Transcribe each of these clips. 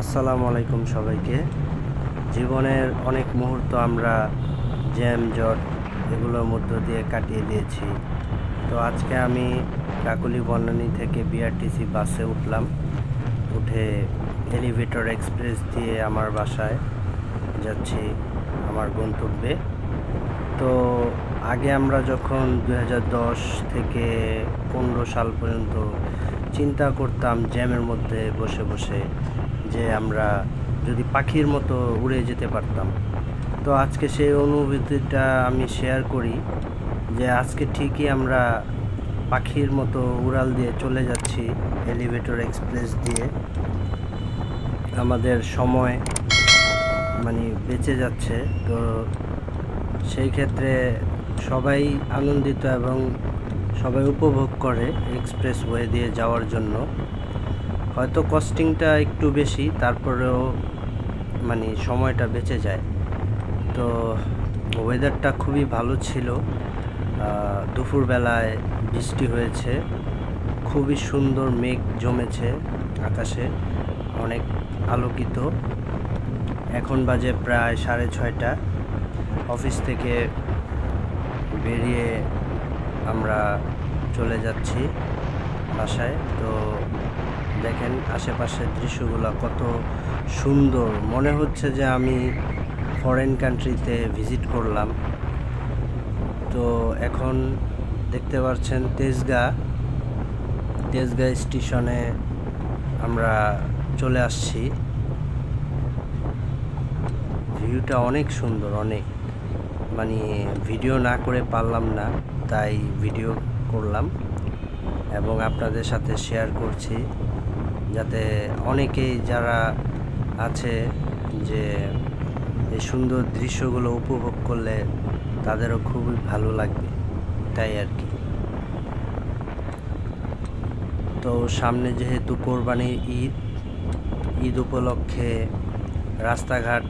আসসালামু আলাইকুম সবাইকে। জীবনের অনেক মুহূর্ত আমরা জ্যাম, জট এগুলোর মধ্য দিয়ে কাটিয়ে দিয়েছি। তো আজকে আমি কাকুলি বনানী থেকে বিআরটিসি বাসে উঠলাম। উঠে এলিভেটর এক্সপ্রেস দিয়ে আমার বাসায় যাচ্ছি আমার গন্তব্যে। তো আগে আমরা যখন দু হাজার দশ থেকে পনেরো সাল পর্যন্ত চিন্তা করতাম জ্যামের মধ্যে বসে বসে যে আমরা যদি পাখির মতো উড়ে যেতে পারতাম। তো আজকে সেই অনুভূতিটা আমি শেয়ার করি যে আজকে ঠিকই আমরা পাখির মতো উড়াল দিয়ে চলে যাচ্ছি এলিভেটর এক্সপ্রেস দিয়ে। আমাদের সময় মানে বেঁচে যাচ্ছে। তো সেই ক্ষেত্রে সবাই আনন্দিত এবং সবাই উপভোগ করে এক্সপ্রেস ওয়ে দিয়ে যাওয়ার জন্য। হয়তো কস্টিংটা একটু বেশি, তারপরেও মানে সময়টা বেঁচে যায়। তো ওয়েদারটা খুবই ভালো ছিল। দুপুরবেলায় বৃষ্টি হয়েছে। খুবই সুন্দর মেঘ জমেছে আকাশে, অনেক আলোকিত। এখন বাজে প্রায় সাড়ে ছয়টা। অফিস থেকে বেরিয়ে আমরা চলে যাচ্ছি বাসায়। তো দেখেন আশেপাশের দৃশ্যগুলো কত সুন্দর। মনে হচ্ছে যে আমি ফরেন কান্ট্রিতে ভিজিট করলাম। তো এখন দেখতে পাচ্ছেন তেজগা। তেজগা স্টেশনে আমরা চলে আসছি। ভিউটা অনেক সুন্দর, অনেক। মানে ভিডিও না করে পারলাম না, তাই ভিডিও করলাম এবং আপনাদের সাথে শেয়ার করছি। যাতে অনেকেই যারা আছে যে এই সুন্দর দৃশ্যগুলো উপভোগ করলে তাদেরও খুবই ভালো লাগবে, তাই আর কি। তো সামনে যেহেতু কোরবানির ঈদ ঈদ উপলক্ষে রাস্তাঘাট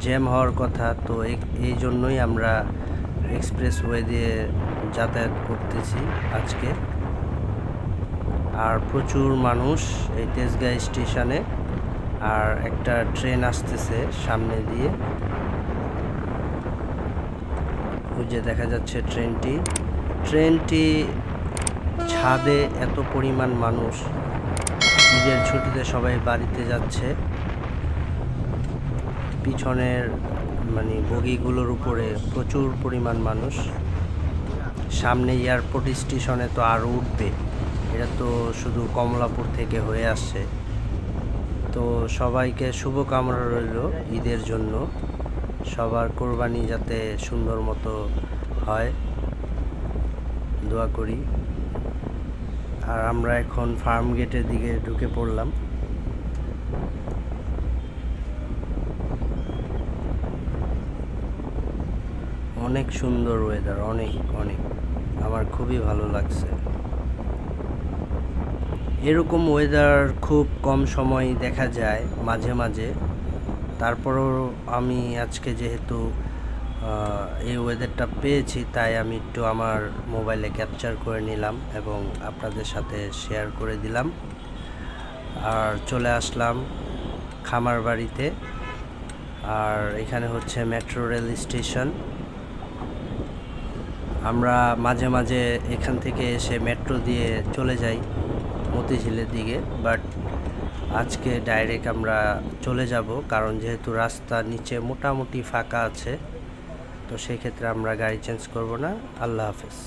জ্যাম হওয়ার কথা, তো এই- এই জন্যই আমরা এক্সপ্রেসওয়ে দিয়ে যাতায়াত করতেছি আজকে। আর প্রচুর মানুষ এই তেজগাঁ স্টেশনে, আর একটা ট্রেন আসতেছে সামনে দিয়ে। ওই যে দেখা যাচ্ছে ট্রেনটি। ট্রেনটি ছাদে এত পরিমাণ মানুষ, ঈদের ছুটিতে সবাই বাড়িতে যাচ্ছে। পিছনের মানে বগিগুলোর উপরে প্রচুর পরিমাণ মানুষ। সামনে এয়ারপোর্ট স্টেশনে তো আরও উঠবে। এটা তো শুধু কমলাপুর থেকে হয়ে আসছে। তো সবাইকে শুভকামনা রইল ঈদের জন্য। সবার কোরবানি যাতে সুন্দর মতো হয়, দোয়া করি। আর আমরা এখন ফার্ম গেটের দিকে ঢুকে পড়লাম। অনেক সুন্দর ওয়েদার অনেক অনেক। আমার খুবই ভালো লাগছে। এরকম ওয়েদার খুব কম সময় দেখা যায়, মাঝে মাঝে। তারপরও আমি আজকে যেহেতু এই ওয়েদারটা পেয়েছি, তাই আমি একটু আমার মোবাইলে ক্যাপচার করে নিলাম এবং আপনাদের সাথে শেয়ার করে দিলাম। আর চলে আসলাম খামার বাড়িতে আর এখানে হচ্ছে মেট্রো রেল স্টেশন আমরা মাঝে মাঝে এখান থেকে এসে মেট্রো দিয়ে চলে যাই। মতিঝিলের দিকে বাট আজকে ডাইরেক্ট আমরা চলে যাব, কারণ যেহেতু রাস্তা নিচে মোটামুটি ফাঁকা আছে, তো সেই ক্ষেত্রে আমরা গাড়ি চেঞ্জ করব না। আল্লাহ হাফেজ।